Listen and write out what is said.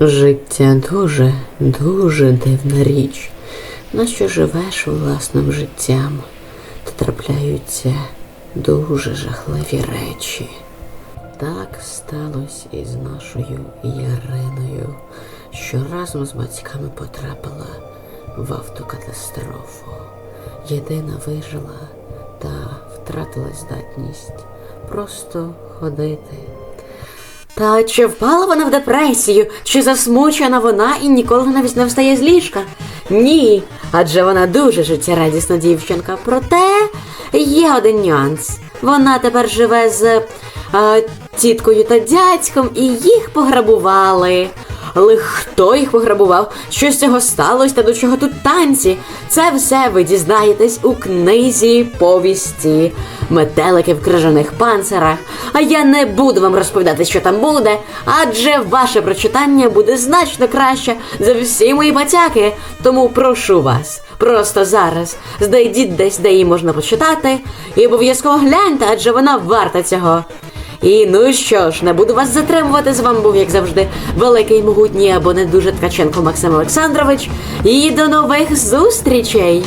Життя дуже, дуже дивна річ, на що живеш власним життям, та трапляються дуже жахливі речі. Так сталося і з нашою Яриною, що разом з батьками потрапила в автокатастрофу. Єдина вижила та втратила здатність просто ходити. Та чи впала вона в депресію, чи засмучена вона і ніколи навіть не встає з ліжка? Ні, адже вона дуже життєрадісна дівчинка. Проте є один нюанс. Вона тепер живе з е, тіткою та дядьком, і їх пограбували. Але хто їх пограбував? Що з цього сталося та до чого тут танці? Це все ви дізнаєтесь у книзі повісті Метелики в крижаних панцирах. А я не буду вам розповідати, що там буде, адже ваше прочитання буде значно краще за всі мої батяки. Тому прошу вас, просто зараз знайдіть десь, де її можна почитати, і обов'язково гляньте, адже вона варта цього. І ну що ж, не буду вас затримувати. З вами був, як завжди, великий могутній або не дуже Ткаченко Максим Олександрович. І до нових зустрічей!